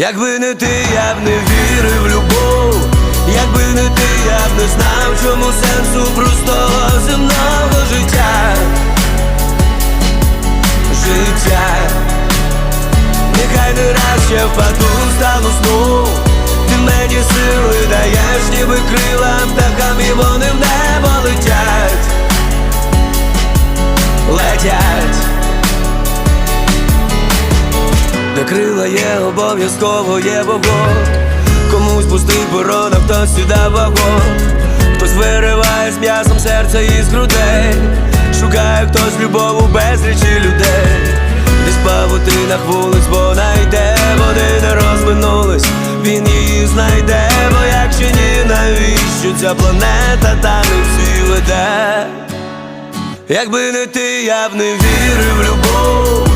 Якби не ти, я б не вірив в любов, якби не ти, я б не знав, чому сенсу простого земного життя. Життя, нехай не раз я впаду, стану сну. Ти мені сили даєш, ніби крила птахам, і вони крила є, обов'язково є вогонь. Комусь пустий борон, а хтось сюди вагон. Хтось вириває з м'ясом серце із грудей. Шукає хтось любов у безлічі людей. Десь павутинах вулиць вона йде, вони не розминулись, він її знайде, бо якщо ні, навіщо ця планета та не всі веде? Якби не ти, я б не вірив в любов,